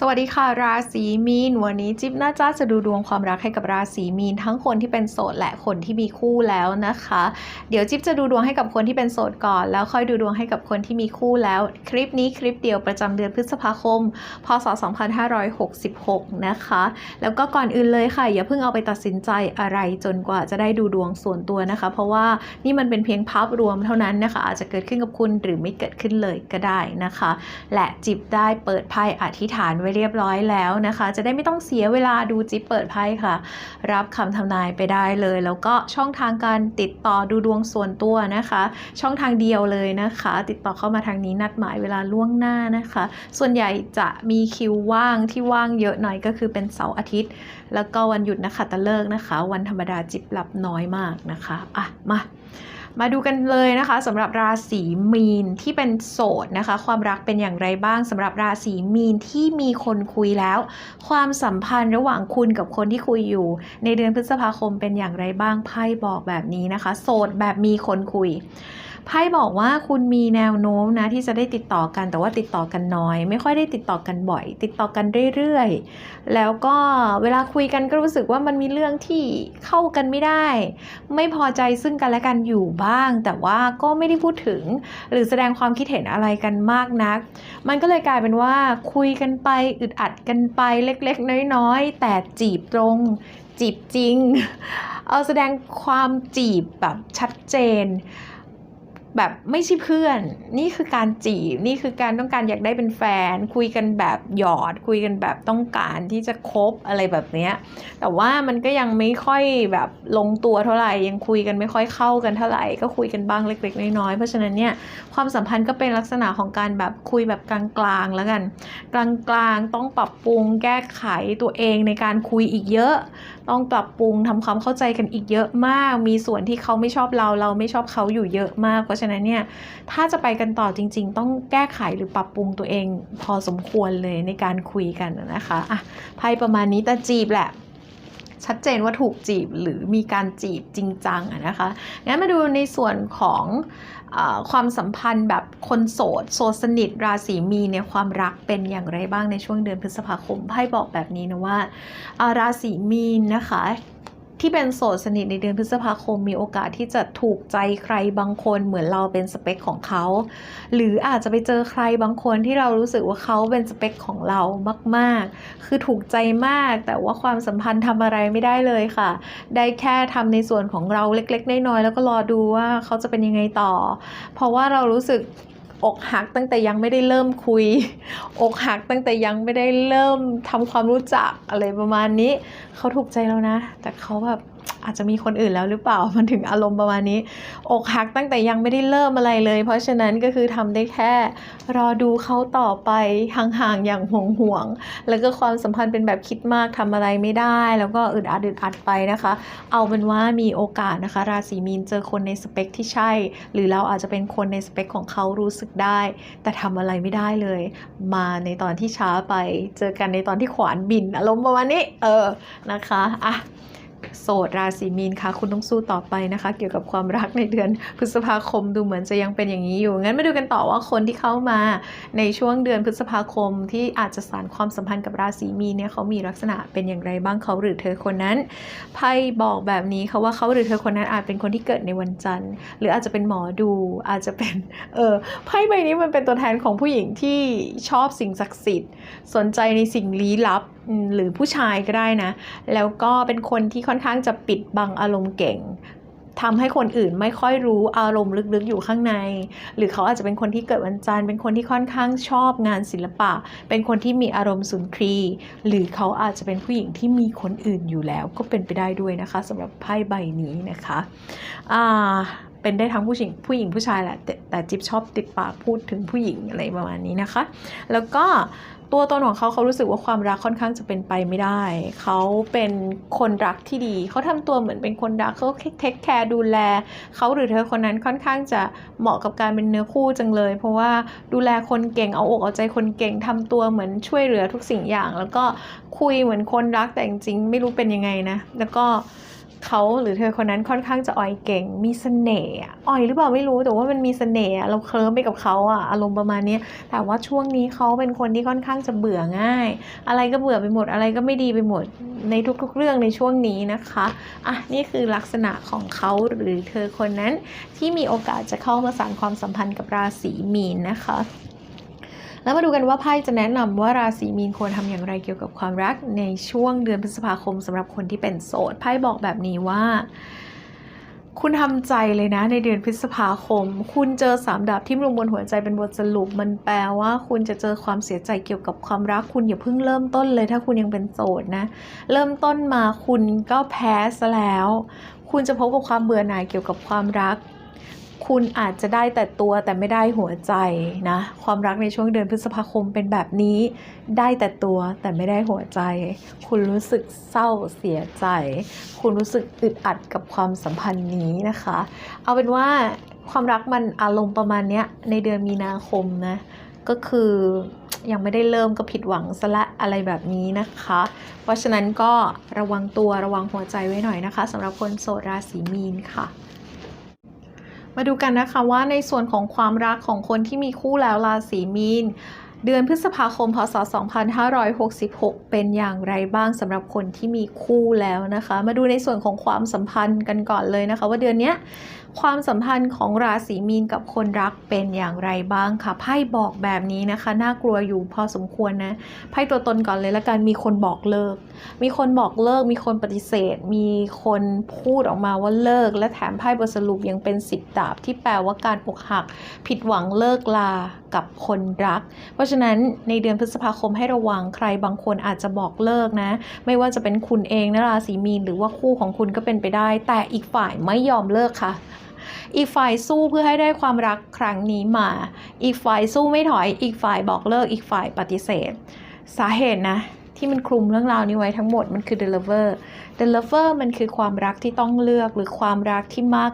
สวัสดีค่ะ ราศีมีนวันนี้จิ๊บน่าจะจะดูดวงความรักให้กับราศีมีน ทั้งคนที่เป็นโสดและคนที่มีคู่แล้วนะคะ เดี๋ยวจิ๊บจะดูดวงให้กับคนที่เป็นโสดก่อน แล้วค่อยดูดวงให้กับคนที่มีคู่แล้ว คลิปนี้คลิปเดียวประจำเดือนพฤษภาคม พศ 2566 นะคะ แล้วก็ก่อนอื่นเลยค่ะ อย่าเพิ่งเอาไปตัดสินใจอะไรจนกว่าจะได้ดูดวงส่วนตัวนะคะ เพราะว่านี่มันเป็นเพียงภาพรวมเท่านั้นนะคะ อาจจะเกิดขึ้นกับคุณหรือไม่เกิดขึ้นเลยก็ได้นะคะ และจิ๊บได้เปิดไพ่อธิษฐานไว้เรียบร้อยแล้วนะคะ จะได้ไม่ต้องเสียเวลาดูจิบเปิดไพ่ค่ะ รับคำทำนายไปได้เลย แล้วก็ช่องทางการติดต่อดูดวงส่วนตัวนะคะ ช่องทางเดียวเลยนะคะ ติดต่อเข้ามาทางนี้นัดหมายเวลาล่วงหน้านะคะ ส่วนใหญ่จะมีคิวว่างที่ว่างเยอะหน่อยก็คือเป็นเสาร์อาทิตย์ แล้วก็วันหยุดนะคะตะเลิกนะคะ วันธรรมดาจิบหลับน้อยมากนะคะอะมา มาดูกันเลยนะคะสำหรับราศีมีนที่เป็นโสดนะคะ ความรักเป็นอย่างไรบ้างสำหรับราศีมีนที่มีคนคุยแล้ว ความสัมพันธ์ระหว่างคุณกับคนที่คุยอยู่ ในเดือนพฤษภาคมเป็นอย่างไรบ้างไพ่บอกแบบนี้นะคะ โสดแบบมีคนคุย ไพ่บอกว่าคุณมีแนวโน้มนะที่จะได้ติดต่อกันแต่ว่าติดต่อกันน้อย ไม่ค่อยได้ติดต่อกันบ่อย ติดต่อกันเรื่อยๆ แล้วก็เวลาคุยกันก็รู้สึกว่ามันมีเรื่องที่เข้ากันไม่ได้ ไม่พอใจซึ่งกันและกันอยู่บ้าง แต่ว่าก็ไม่ได้พูดถึง หรือแสดงความคิดเห็นอะไรกันมากนัก มันก็เลยกลายเป็นว่าคุยกันไปอึดอัดกันไปเล็กๆ น้อยๆ แต่จีบตรงจีบจริง เอาแสดงความจีบแบบชัดเจน แบบไม่ใช่เพื่อน นี่คือการจีบ นี่คือการต้องการอยากได้เป็นแฟน คุยกันแบบหยอด คุยกันแบบต้องการที่จะคบอะไรแบบเนี้ย แต่ว่ามันก็ยังไม่ค่อยแบบลงตัวเท่าไหร่ ยังคุยกันไม่ค่อยเข้ากันเท่าไหร่ ก็คุยกันบ้างเล็กๆน้อยๆ เพราะฉะนั้นเนี่ยความสัมพันธ์ก็เป็นลักษณะของการแบบคุยแบบกลางๆแล้วกัน กลางๆต้องปรับปรุงแก้ไขตัวเองในการคุยอีกเยอะ ต้องปรับปรุงทำความเข้าใจกันอีกเยอะมาก มีส่วนที่เขาไม่ชอบเราเราไม่ชอบเขาอยู่เยอะมากเพราะฉะนั้นเนี่ยถ้าจะไปกันต่อจริง ๆ ต้องแก้ไขหรือปรับปรุงตัวเอง พอสมควรเลยในการคุยกันนะคะอะไพ่ประมาณนี้แต่จีบแหละชัดเจนว่าถูกจีบหรือมีการจีบจริงจังนะคะงั้นมาดูในส่วนของอความสัมพันธ์แบบคนโสด โสดสนิทราศีมีนเนี่ยความรักเป็นอย่างไรบ้างในช่วงเดือนพฤษภาคมไพ่บอกแบบนี้นะว่าอ่าราศีมีนนะคะ ที่เป็นโสดสนิทในเดือนพฤษภาคมมีโอกาสที่จะถูกใจใครบางคนเหมือนเราเป็นสเปคของเขา หรืออาจจะไปเจอใครบางคนที่เรารู้สึกว่าเขาเป็นสเปคของเรามาก ๆ คือถูกใจมาก แต่ว่าความสัมพันธ์ทำอะไรไม่ได้เลยค่ะ ได้แค่ทำในส่วนของเราเล็ก ๆ น้อยๆแล้วก็รอดูว่าเขาจะเป็นยังไงต่อ เพราะว่าเรารู้สึก อกหักตั้งแต่ยังไม่ได้เริ่มคุย อกหักตั้งแต่ยังไม่ได้เริ่มทำความรู้จักอะไรประมาณนี้ เขาถูกใจแล้วนะ แต่เขาแบบอาจจะมีคนอื่นแล้วหรือเปล่ามันถึงอารมณ์ประมาณนี้ อกหักตั้งแต่ยังไม่ได้เริ่มอะไรเลย เพราะฉะนั้นก็คือทำได้แค่ รอดูเขาต่อไปห่างๆอย่างห่วงๆแล้วก็ความสัมพันธ์เป็นแบบคิดมากทำอะไรไม่ได้ แล้วก็อึดอัดอึดอัดไปนะคะ เอาเป็นว่ามีโอกาสนะคะ ราศีมีนเจอคนในสเปคที่ใช่ หรือเราอาจจะเป็นคนในสเปคของเขารู้สึกได้ แต่ทำอะไรไม่ได้เลย มาในตอนที่ช้าไป เจอกันในตอนที่ขวานบินอารมณ์ประมาณนี้ เออนะคะอะ โสดราศีมีนคะคุณต้องสู้ต่อไปนะคะ เกี่ยวกับความรักในเดือนพฤษภาคมดูเหมือนจะยังเป็นอย่างนี้อยู่ งั้นมาดูกันต่อว่าคนที่เข้ามาในช่วงเดือนพฤษภาคมที่อาจจะสานความสัมพันธ์กับราศีมีนเนี่ยเขามีลักษณะเป็นอย่างไรบ้างเขาหรือเธอคนนั้นไพ่บอกแบบนี้ค่ะว่าเขาหรือเธอคนนั้นอาจเป็นคนที่เกิดในวันจันทร์ หรืออาจจะเป็นหมอดูอาจจะเป็นเออไพ่ใบนี้มันเป็นตัวแทนของผู้หญิงที่ชอบสิ่งศักดิ์สิทธิ์ สนใจในสิ่งลี้ลับ หรือผู้ชายก็ได้นะ แล้วก็เป็นคนที่ค่อนข้างจะปิดบังอารมณ์เก่งทำให้คนอื่นไม่ค่อยรู้อารมณ์ลึกๆอยู่ข้างใน หรือเขาอาจจะเป็นคนที่เกิดวันจันทร์เป็นคนที่ค่อนข้างชอบงานศิลปะ เป็นคนที่มีอารมณ์สุนทรีหรือเขาอาจจะเป็นผู้หญิงที่มีคนอื่นอยู่แล้ว ก็เป็นไปได้ด้วยนะคะสำหรับไพ่ใบนี้นะคะอ่าเป็นได้ทั้งผู้หญิงผู้หญิงผู้ชายแหละแต่แต่จิ๊บชอบติดปากพูดถึงผู้หญิงอะไรประมาณนี้นะคะ แล้วก็ ตัวตนของเขาเขารู้สึกว่าความรักค่อนข้างจะเป็นไปไม่ได้ เขาเป็นคนรักที่ดี เขาทำตัวเหมือนเป็นคนรักเขาเทคแคร์ดูแล เขาหรือเธอคนนั้นค่อนข้างจะเหมาะกับการเป็นเนื้อคู่จังเลย เพราะว่าดูแลคนเก่งเอาอกเอาใจคนเก่งทำตัวเหมือนช่วยเหลือทุกสิ่งอย่าง แล้วก็คุยเหมือนคนรักแต่จริงๆไม่รู้เป็นยังไงนะ แล้วก็ เขาหรือเธอคนนั้นค่อนข้างจะอ่อยเก่ง มีเสน่ห์อะอ่อยหรือเปล่าไม่รู้แต่ว่ามันมีเสน่ห์เราเคลิ้มไปกับเขาอะอารมณ์ประมาณนี้แต่ว่าช่วงนี้เขาเป็นคนที่ค่อนข้างจะเบื่อง่าย อะไรก็เบื่อไปหมดอะไรก็ไม่ดีไปหมดในทุกๆเรื่องในช่วงนี้นะคะอะนี่คือลักษณะของเขาหรือเธอคนนั้นที่มีโอกาสจะเข้ามาสานความสัมพันธ์กับราศีมีนนะคะ แล้วมาดูกันว่าไพ่จะแนะนำว่าราศีมีนควรทำอย่างไรเกี่ยวกับความรักในช่วงเดือนพฤษภาคมสำหรับคนที่เป็นโสดไพ่บอกแบบนี้ว่า คุณทำใจเลยนะในเดือนพฤษภาคม คุณเจอสามดาบที่ลงบนหัวใจเป็นบทสรุป มันแปลว่าคุณจะเจอความเสียใจเกี่ยวกับความรัก คุณอย่าเพิ่งเริ่มต้นเลย ถ้าคุณยังเป็นโสดนะ เริ่มต้นมาคุณก็แพ้ซะแล้ว คุณจะพบกับความเบื่อหน่ายเกี่ยวกับความรัก คุณอาจจะได้แต่ตัวแต่ไม่ได้หัวใจนะ ความรักในช่วงเดือนพฤษภาคมเป็นแบบนี้ ได้แต่ตัวแต่ไม่ได้หัวใจ คุณรู้สึกเศร้าเสียใจ คุณรู้สึกอึดอัดกับความสัมพันธ์นี้นะคะ เอาเป็นว่าความรักมันอารมณ์ประมาณเนี้ยในเดือนมีนาคมนะ ก็คือยังไม่ได้เริ่มก็ผิดหวังซะละอะไรแบบนี้นะคะ เพราะฉะนั้นก็ระวังตัวระวังหัวใจไว้หน่อยนะคะสำหรับคนโสดราศีมีนค่ะ มาดูกันนะคะว่าในส่วนของความรักของคนที่มีคู่แล้วราศีมีน เดือนพฤษภาคม พศ 2566 เป็นอย่างไรบ้างสำหรับคนที่มีคู่แล้วนะคะ มาดูในส่วนของความสัมพันธ์กันก่อนเลยนะคะ ว่าเดือนนี้ ความสัมพันธ์ของราศีมีนกับคนรักเป็นอย่างไรบ้างค่ะไพ่บอกแบบนี้นะคะ น่ากลัวอยู่พอสมควรนะไพ่ตัวตนก่อนเลยละกันมีคนบอกเลิก มีคนบอกเลิก มีคนปฏิเสธ มีคนพูดออกมาว่าเลิก และแถมไพ่บทสรุปยังเป็นสิบดาบที่แปลว่าการอกหัก ผิดหวังเลิกลากับคนรัก เพราะฉะนั้นในเดือนพฤษภาคมให้ระวังใครบางคนอาจจะบอกเลิกนะ ไม่ว่าจะเป็นคุณเองนะราศีมีนหรือว่าคู่ของคุณก็เป็นไปได้ แต่อีกฝ่ายไม่ยอมเลิกค่ะ อีกฝ่ายสู้เพื่อให้ได้ความรักครั้งนี้มา อีกฝ่ายสู้ไม่ถอย อีกฝ่ายบอกเลิก อีกฝ่ายปฏิเสธ สาเหตุนะ ที่มันคลุมเรื่องราวนี้ไว้ทั้งหมดมันคือ the lover the lover มันคือความรักที่ต้องเลือกหรือความรักที่มาก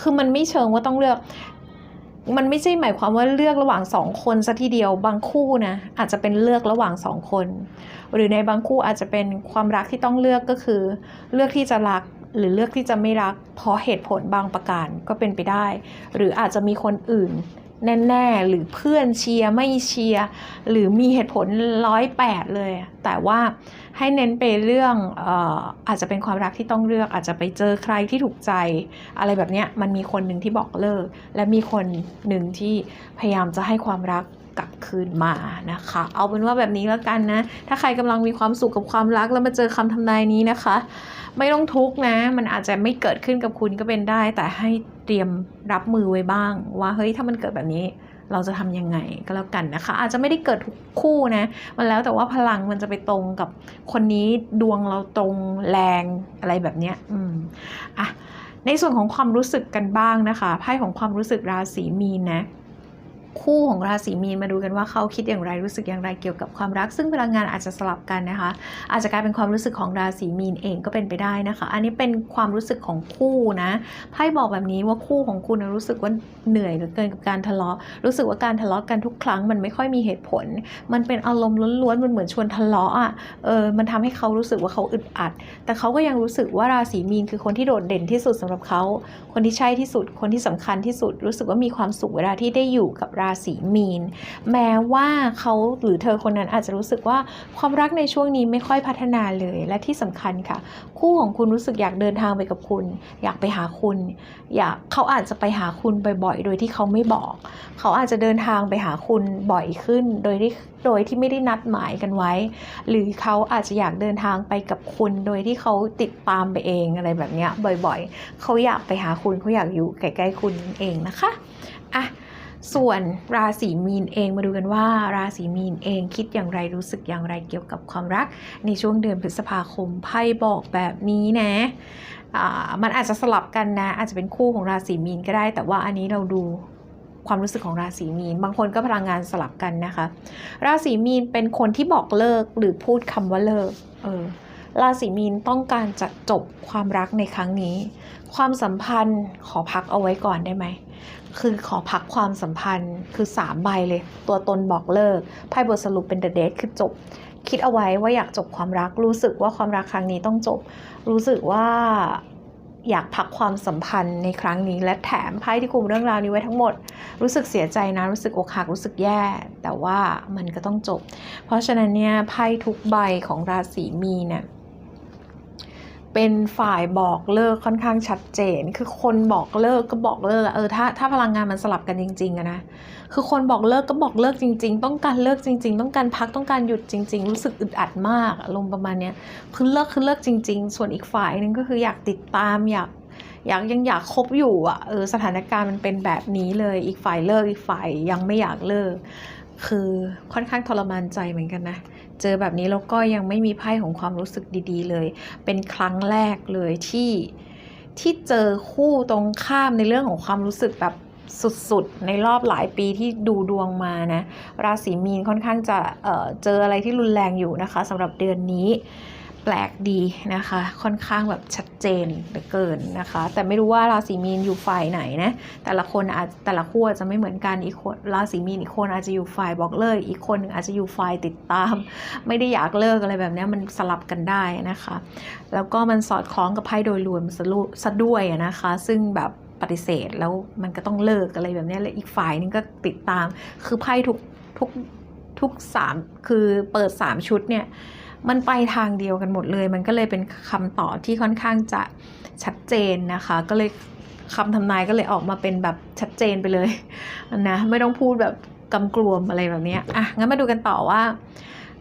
คือมันไม่เชิงว่าต้องเลือกมันไม่ใช่หมายความว่าเลือกระหว่างสองคนซะทีเดียวบางคู่นะอาจจะเป็นเลือกระหว่างสองคน หรือในบางคู่อาจจะเป็นความรักที่ต้องเลือกก็คือ เลือกที่จะรัก หรือเลือกที่จะไม่รัก เพราะเหตุผลบางประการก็เป็นไปได้ หรืออาจจะมีคนอื่นแน่ๆ หรือเพื่อนเชียร์ไม่เชียร์หรือมีเหตุผลร้อยแปดเลย แต่ว่าให้เน้นไปเรื่องอออาจจะเป็นความรักที่ต้องเลือก อาจจะไปเจอใครที่ถูกใจ อะไรแบบเนี้ยมันมีคนหนึ่งที่บอกเลิก และมีคนหนึ่งที่พยายามจะให้ความรัก กลับคืนมานะคะ เอาเป็นว่าแบบนี้แล้วกันนะ ถ้าใครกำลังมีความสุขกับความรักแล้วมาเจอคำทำนายนี้นะคะ ไม่ต้องทุกข์นะ มันอาจจะไม่เกิดขึ้นกับคุณก็เป็นได้ แต่ให้เตรียมรับมือไว้บ้าง ว่าเฮ้ยถ้ามันเกิดแบบนี้เราจะทำยังไงก็แล้วกันนะคะ อาจจะไม่ได้เกิดทุกคู่นะ มันแล้วแต่ว่าพลังมันจะไปตรงกับคนนี้ดวงเราตรงแรงอะไรแบบเนี้ยอืมอะในส่วนของความรู้สึกกันบ้างนะคะไพ่ของความรู้สึกราศีมีนนะ คู่ของราศีมีนมาดูกันว่าเขาคิดอย่างไรรู้สึกอย่างไรเกี่ยวกับความรัก ซึ่งพลังงานอาจจะสลับกันนะคะ อาจจะกลายเป็นความรู้สึกของราศีมีนเองก็เป็นไปได้นะคะ อันนี้เป็นความรู้สึกของคู่นะไพ่บอกแบบนี้ว่าคู่ของคุณนะรู้สึกว่าเหนื่อยเหลือเกินกับการทะเลาะ รู้สึกว่าการทะเลาะกันทุกครั้งมันไม่ค่อยมีเหตุผล มันเป็นอารมณ์ล้วนๆมันเหมือนชวนทะเลาะอะเออมันทำให้เขารู้สึกว่าเขาอึดอัด แต่เขาก็ยังรู้สึกว่าราศีมีนคือคนที่โดดเด่นที่สุดสำหรับเขาคนที่ใช่ที่สุดคนที่สำคัญที่สุดรู้สึกว่ามีความสุขเวลาที่ได้อยู่กับราศีมีน แม้ว่าเขาหรือเธอคนนั้นอาจจะรู้สึกว่าความรักในช่วงนี้ไม่ค่อยพัฒนาเลย และที่สำคัญค่ะ คู่ของคุณรู้สึกอยากเดินทางไปกับคุณ อยากไปหาคุณ อยากเขาอาจจะไปหาคุณบ่อยๆ โดยที่เขาไม่บอก เขาอาจจะเดินทางไปหาคุณบ่อยขึ้น โดยที่โดยที่ไม่ได้นัดหมายกันไว้ หรือเขาอาจจะอยากเดินทางไปกับคุณ โดยที่เขาติดตามไปเองอะไรแบบนี้บ่อยๆ เขาอยากไปหาคุณเขาอยากอยู่ใกล้ๆคุณเองนะคะ อะ ส่วนราศีมีนเองมาดูกันว่า ราศีมีนเองคิดอย่างไรรู้สึกอย่างไรเกี่ยวกับความรัก ในช่วงเดือนพฤษภาคมไพ่บอกแบบนี้นะมันอาจจะสลับกันนะ อาจจะเป็นคู่ของราศีมีนก็ได้ แต่ว่าอันนี้เราดูความรู้สึกของราศีมีน บางคนก็พลังงานสลับกันนะคะ ราศีมีนเป็นคนที่บอกเลิกหรือพูดคำว่าเลิก เออ ราศีมีนต้องการจะจบความรักในครั้งนี้ ความสัมพันธ์ขอพักเอาไว้ก่อนได้ไหม คือขอพักความสัมพันธ์คือสามใบเลย ตัวตนบอกเลิกไพ่บทสรุปเป็นเด e เด e คือจบ คิดเอาไว้ว่าอยากจบความรัก รู้สึกว่าความรักครั้งนี้ต้องจบ รู้สึกว่าอยากพักความสัมพันธ์ในครั้งนี้และแถมไพ่ที่คุมเรื่องราวนี้ไว้ทั้งหมด รู้สึกเสียใจนะ รู้สึกอกหักรู้สึกแย่ แต่ว่ามันก็ต้องจบ เพราะฉะนั้นเนี่ยไพ่ทุกใบของราศีมีเนี่ย เป็นฝ่ายบอกเลิกค่อนข้างชัดเจน คือคนบอกเลิกก็บอกเลิกเออถ้าถ้าพลังงานมันสลับกันจริงๆอะนะคือคนบอกเลิกก็บอกเลิกจริง ๆ ต้องการเลิกจริง ๆ ต้องการพักต้องการหยุดจริง ๆ รู้สึกอึดอัดมากอารมณ์ประมาณเนี้ยคือเลิกคือเลิกจริง ๆ ส่วนอีกฝ่ายนึงก็คืออยากติดตามอยากอยากยังอยากคบอยู่อะเออสถานการณ์มันเป็นแบบนี้เลยอีกฝ่ายเลิกอีกฝ่ายยังไม่อยากเลิก คือค่อนข้างทรมานใจเหมือนกันนะ เจอแบบนี้แล้วก็ยังไม่มีไพ่ของความรู้สึกดีๆ เลย เป็นครั้งแรกเลยที่ที่เจอคู่ตรงข้ามในเรื่องของความรู้สึกแบบสุดๆ ในรอบหลายปีที่ดูดวงมานะ ราศีมีนค่อนข้างจะเออเจออะไรที่รุนแรงอยู่นะคะสำหรับเดือนนี้ ปลกดีนะคะ ค่อนข้างแบบชัดเจนเหลือเกินนะคะ แต่ไม่รู้ว่าราศีมีนอยู่ฝ่ายไหนนะ แต่ละคนอาจแต่ละคู่อาจจะไม่เหมือนกัน อีกคนราศีมีนอีกคนอาจจะอยู่ฝ่ายบอกเลิก อีกคนหนึ่งอาจจะอยู่ฝ่ายติดตาม ไม่ได้อยากเลิกอะไรแบบนี้มันสลับกันได้นะคะ แล้วก็มันสอดคล้องกับไพ่โดยรวมซะลุซะด้วยนะคะ ซึ่งแบบปฏิเสธแล้วมันก็ต้องเลิกอะไรแบบนี้แล้วอีกฝ่ายนึงก็ติดตาม คือไพ่ทุกทุกทุกสามคือเปิดสามชุดเนี่ย มันไปทางเดียวกันหมดเลย มันก็เลยเป็นคำตอบที่ค่อนข้างจะชัดเจนนะคะ ก็เลยคำทำนายก็เลยออกมาเป็นแบบชัดเจนไปเลยนะไม่ต้องพูดแบบกำกลวมอะไรแบบนี้อะงั้นมาดูกันต่อว่า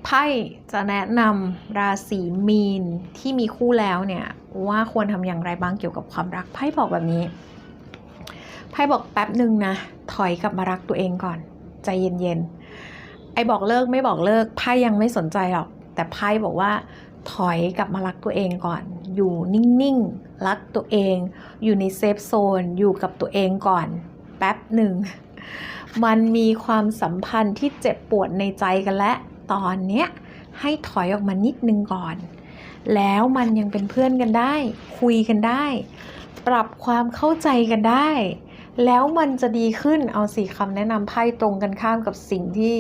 ไพ่จะแนะนำราศีมีนที่มีคู่แล้วเนี่ยว่าควรทำอย่างไรบ้างเกี่ยวกับความรักไพ่บอกแบบนี้ไพ่บอกแป๊บหนึ่งนะถอยกลับมารักตัวเองก่อน ใจเย็นๆไอ้บอกเลิกไม่บอกเลิกไพ่ยังไม่สนใจหรอก แต่ไพ่บอกว่าถอยกลับมารักตัวเองก่อน อยู่นิ่งๆ รักตัวเอง อยู่ในเซฟโซน อยู่กับตัวเองก่อน แป๊บหนึ่ง มันมีความสัมพันธ์ที่เจ็บปวดในใจกันและ ตอนเนี้ยให้ถอยออกมานิดนึงก่อน แล้วมันยังเป็นเพื่อนกันได้ คุยกันได้ ปรับความเข้าใจกันได้ แล้วมันจะดีขึ้น เอาสี่คำแนะนำไพ่ตรงกันข้ามกับสิ่งที่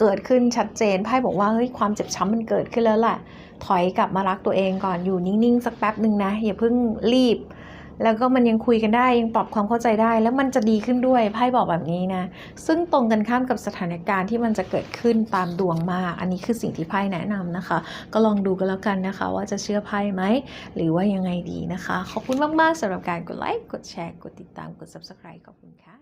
เกิดขึ้นชัดเจนไพ่บอกว่าเฮ้ยความเจ็บช้ำมันเกิดขึ้นแล้วแหละถอยกลับมารักตัวเองก่อนอยู่นิ่งๆสักแป๊บหนึ่งนะอย่าเพิ่งรีบ แล้วก็มันยังคุยกันได้ยังปรับความเข้าใจได้ แล้วมันจะดีขึ้นด้วยไพ่บอกแบบนี้นะ ซึ่งตรงกันข้ามกับสถานการณ์ที่มันจะเกิดขึ้นตามดวงมาก อันนี้คือสิ่งที่ไพ่แนะนำนะคะ ก็ลองดูกันแล้วกันนะคะ ว่าจะเชื่อไพ่ไหมหรือว่ายังไงดีนะคะ ขอบคุณมากๆสำหรับการกดไลค์กดแชร์กดติดตามกด subscribe ขอบคุณค่ะ